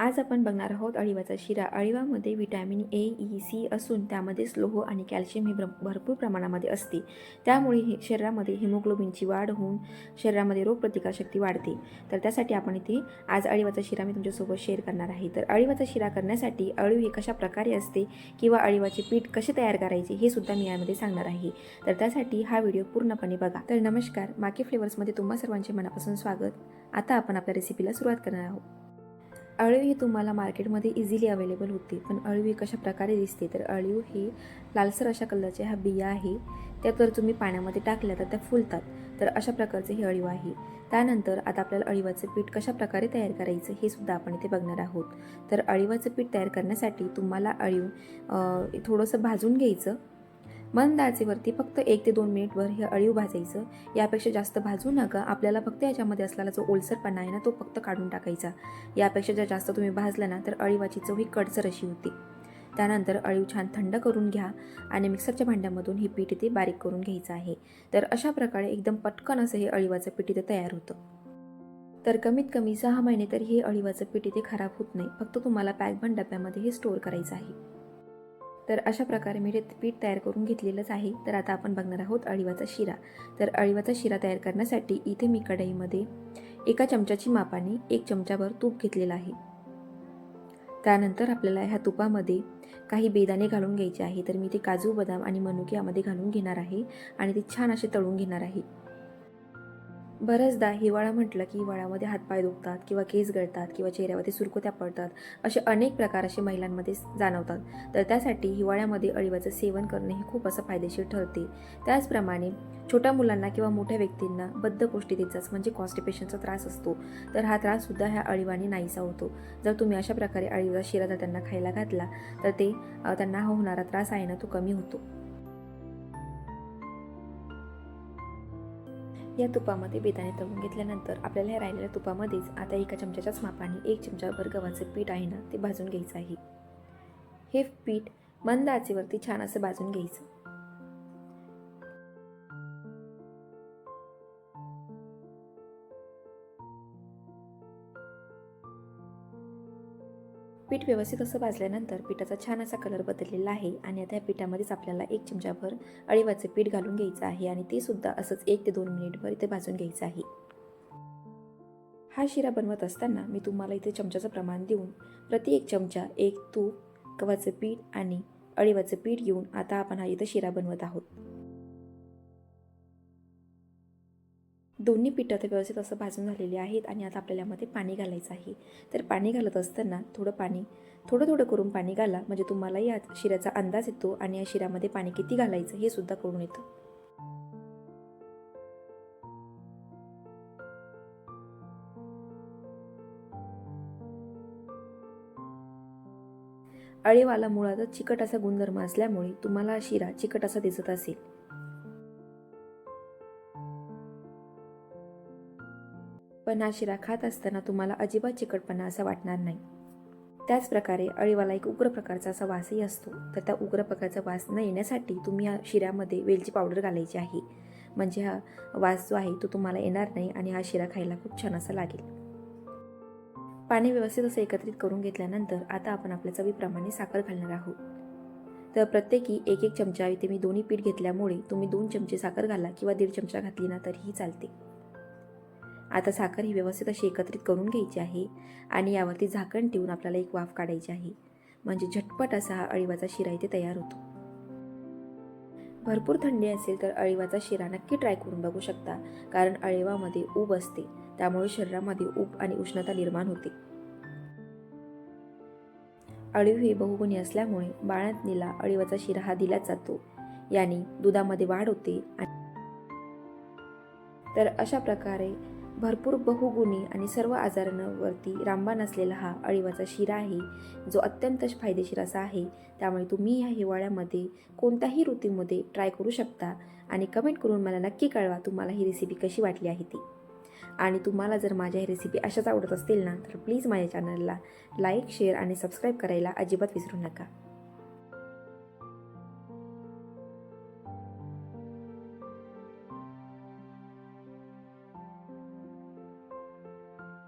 आज आपण बघणार आहोत अळीवाचा शिरा. अळिवामध्ये व्हिटॅमिन ए ई सी असून त्यामध्येच लोह आणि कॅल्शियम हे भरपूर प्रमाणामध्ये असते. त्यामुळे हे शरीरामध्ये हिमोग्लोबिनची वाढ होऊन शरीरामध्ये रोगप्रतिकारशक्ती वाढते. तर त्यासाठी आपण इथे आज अळिवाचा शिरा मी तुमच्यासोबत शेअर करणार आहे. तर अळिवाचा शिरा करण्यासाठी अळीव हे कशा प्रकारे असते किंवा अळीवाचे पीठ कसे तयार करायचे हे सुद्धा मी यामध्ये सांगणार आहे. तर त्यासाठी हा व्हिडिओ पूर्णपणे बघा. तर नमस्कार. माकी फ्लेवर्समध्ये तुम्हा सर्वांचे मनापासून स्वागत. आता आपण आपल्या रेसिपीला सुरुवात करणार आहोत. अळीव ही तुम्हाला मार्केटमध्ये इझिली अवेलेबल होते. पण अळीव ही कशा प्रकारे दिसते? तर अळीव ही लालसर अशा कलरच्या ह्या बिया आहे. त्या जर तुम्ही पाण्यामध्ये टाकल्या तर त्या फुलतात. तर अशा प्रकारचे हे अळीव आहे. त्यानंतर आता आपल्याला अळीवाचं पीठ कशा प्रकारे तयार करायचं हे सुद्धा आपण इथे बघणार आहोत. तर अळीवाचं पीठ तयार करण्यासाठी तुम्हाला अळीव थोडंसं भाजून घ्यायचं. मंद आचेवरती फक्त एक ते दोन मिनिटभर हे अळीव भाजायचं. यापेक्षा जास्त भाजू नका. आपल्याला फक्त याच्यामध्ये असलेला जो ओलसरपणा आहे ना तो फक्त काढून टाकायचा. यापेक्षा जर जास्त तुम्ही भाजला ना तर अळीवाची चव ही कडसर अशी होती. त्यानंतर अळीव छान थंड करून घ्या आणि मिक्सरच्या भांड्यामधून हे पीठ इथे बारीक करून घ्यायचं आहे. तर अशा प्रकारे एकदम पटकन असं हे अळीवाचं पीठ इथे तयार होतं. तर कमीत कमी सहा महिने तरी हे अळीवाचं पीठ इथे खराब होत नाही. फक्त तुम्हाला पॅकबंद डब्यामध्ये हे स्टोअर करायचं आहे. तर अशा प्रकारे मी ते पीठ तयार करून घेतलेलंच आहे. तर आता आपण बघणार आहोत अळीवाचा शिरा. तर अळीवाचा शिरा तयार करण्यासाठी इथे मी कढईमध्ये एका चमच्याची मापाने एक चमचाभर तूप घेतलेलं आहे. त्यानंतर आपल्याला ह्या तुपामध्ये काही बेदाणे घालून घ्यायचे आहे. तर मी ते काजू बदाम आणि मनुके यामध्ये घालून घेणार आहे आणि ते छान असे तळून घेणार आहे. बऱ्याचदा हिवाळा म्हटलं की हिवाळ्यामध्ये हातपाय दुखतात किंवा केस गळतात किंवा चेहऱ्यावरती सुरकुत्या पडतात असे अनेक प्रकार असे महिलांमध्ये जाणवतात. तर त्यासाठी हिवाळ्यामध्ये अळीवाचं सेवन करणे हे खूप असं फायदेशीर ठरते. त्याचप्रमाणे छोट्या मुलांना किंवा मोठ्या व्यक्तींना बद्धकोष्ठितेचाच म्हणजे कॉन्स्टिपेशनचा त्रास असतो. तर हा त्राससुद्धा ह्या अळीवाने नाहीसा होतो. जर तुम्ही अशा प्रकारे अळीचा शिरा जर त्यांना खायला घातला तर ते त्यांना हा होणारा त्रास आहे ना तो कमी होतो. या तुपामध्ये बेदाणे तळून घेतल्यानंतर आपल्याला ह्या राहिलेल्या तुपामध्येच आता एका चमच्याच्याच मापाने एक चमचाभर गव्हाचं पीठ आहे ना ते भाजून घ्यायचं आहे. हे पीठ मंद आचेवरती छान असं भाजून घ्यायचं. पीठ व्यवस्थित असं भाजल्यानंतर पिठाचा छान असा कलर बदललेला आहे आणि आता या पिठामध्येच आपल्याला एक चमचाभर अळीवाचं पीठ घालून घ्यायचं आहे आणि ते सुद्धा असंच एक ते दोन मिनिटभर इथे भाजून घ्यायचं आहे. हा शिरा बनवत असताना मी तुम्हाला इथे चमच्याचं प्रमाण देऊन प्रति एक चमचा एक तूप गव्हाचं पीठ आणि अळीवाचं पीठ घेऊन आता आपण हा इथं शिरा बनवत आहोत. दोन्ही पिठं तर व्यवस्थित असं भाजून झालेली आहेत आणि आता आपल्याला यामध्ये पाणी घालायचं आहे. तर पाणी घालत असताना थोडं पाणी थोडं थोडं करून पाणी घाला म्हणजे तुम्हाला या शिऱ्याचा अंदाज येतो आणि या शिऱ्यामध्ये पाणी किती घालायचं हे सुद्धा कळून येतं. अळीवाला मुळातच चिकट असा गुणधर्म असल्यामुळे तुम्हाला शिरा चिकट असा दिसत असेल. पण हा शिरा खात असताना तुम्हाला अजिबात चिकटपणा असा वाटणार नाही. त्याचप्रकारे अळीवाला एक उग्र प्रकारचा असा वासही असतो. तर त्या उग्र प्रकारचा वास न येण्यासाठी तुम्ही या शिऱ्यामध्ये वेलची पावडर घालायची आहे. म्हणजे हा वास जो आहे तो तुम्हाला येणार नाही आणि हा शिरा खायला खूप छान असा लागेल. पाणी व्यवस्थित असं एकत्रित करून घेतल्यानंतर आता आपण आपल्या चवीप्रमाणे साखर घालणार आहोत. तर प्रत्येकी एक एक चमचा इथे मी दोन्ही पीठ घेतल्यामुळे तुम्ही दोन चमचे साखर घाला किंवा दीड चमचा घातली ना तरीही चालते. आता साखर ही व्यवस्थित अशी एकत्रित करून घ्यायची आहे आणि यावरती झाकण ठेवून आपल्याला एक वाफ काढायची आहे. म्हणजे झटपट असा हा अळीवाचा शिरा इथे तयार होतो. भरपूर थंडी असेल तर अळीवाचा शिरा नक्की ट्राय करून बघू शकता. कारण अळीवामध्ये ऊब असते. त्यामुळे शरीरामध्ये ऊब आणि उष्णता निर्माण होते. अळीव ही बहुगुणी असल्यामुळे बाळंतणीला अळीवाचा शिरा हा दिलाच जातो. याने दुधामध्ये वाढ होते आणि तर अशा प्रकारे भरपूर बहुगुणी आणि सर्व आजारांवरती रामबाण असलेला हा अळीवाचा शिरा आहे जो अत्यंत फायदेशीर असा आहे. त्यामुळे तुम्ही ह्या हिवाळ्यामध्ये कोणत्याही ऋतूमध्ये ट्राय करू शकता आणि कमेंट करून मला नक्की कळवा तुम्हाला ही रेसिपी कशी वाटली आहे ती. आणि तुम्हाला जर माझ्या ही रेसिपी अशाच आवडत असतील ना तर प्लीज माझ्या चॅनलला लाईक शेअर आणि सबस्क्राईब करायला अजिबात विसरू नका.